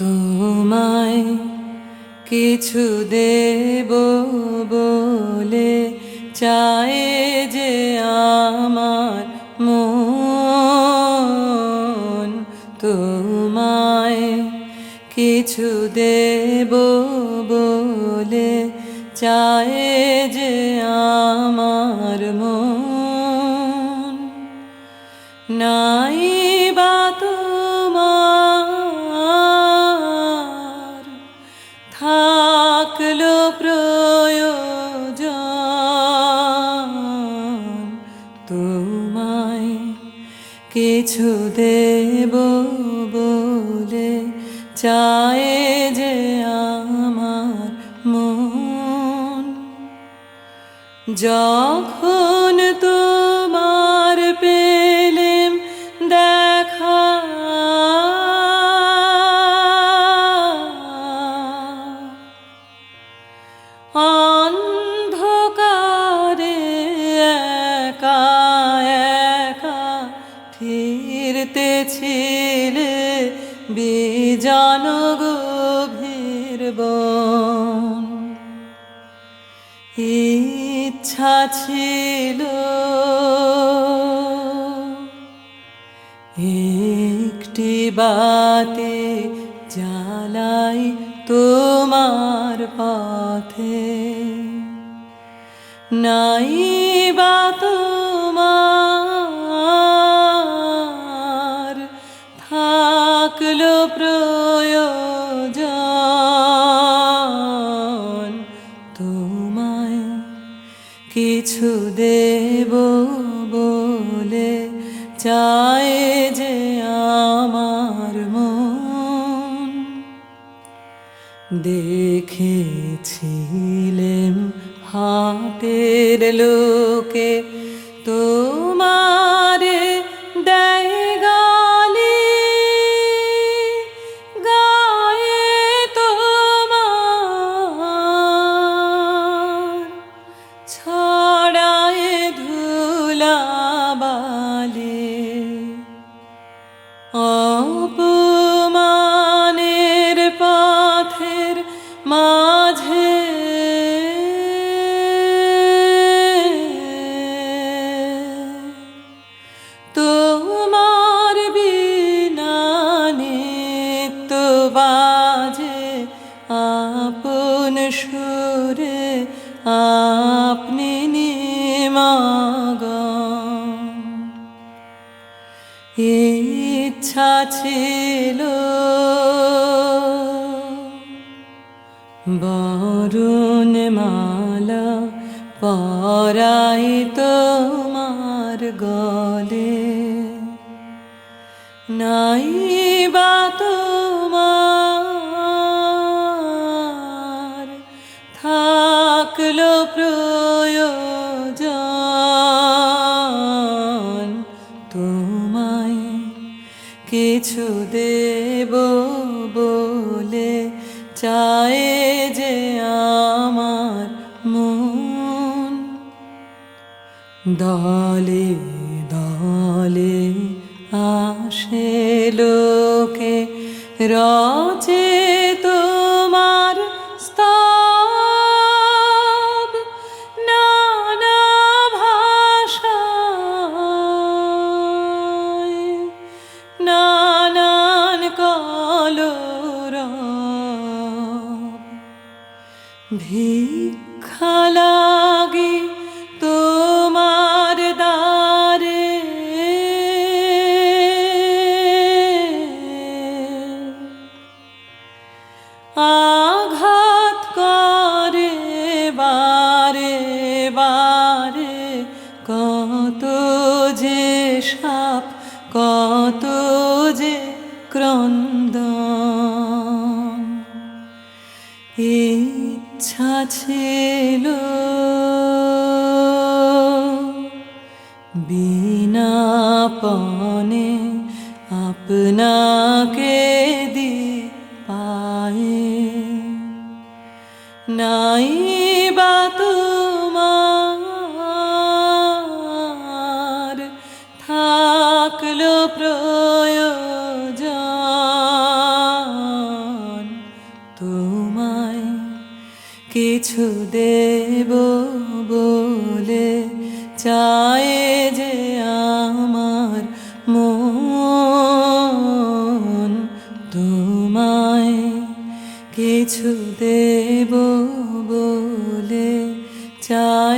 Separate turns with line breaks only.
তোমায় কিছু দেব বলে চায় যে আমার মন। তোমায় কিছু দেব বলে চায় যে আমার মন। নাই কিছু দেব বলে চায় যে আমার মন। যখন তোমার পেলেম দেখা অন্ধকারে ফিরতেছিলে বিজন গভীর বন। ইচ্ছা ছিল একটি বাতে জ্বালাই তোমার পথে। নাই বা তোমার প্রয়োজন। তোমায় কিছু দেব বলে চায় যে আমার মন। দেখেছিলেম হাতের লোকে তোমারে সুরে আপনি ইচ্ছা ছিল বরুণ মালা পরাই তোমার গলে। নাই থাকল প্রয়োজন। তোমায় কিছু দেব বলে চায় যে আমার মন। দলে দলে আসে লোকে রচে ভিক্ষা লাগি তোমার দ্বারে। আঘাত করে বারে বারে। কত যে সাপ কত যে ক্রন্দন ছিল বিনা পনে আপনাকে দি পায়ে নাই বা তোমার থাকল প্রয়োজন। কিছু দেব বলে চায় যে আমার মন। তোমায় কিছু দেব বলে চায়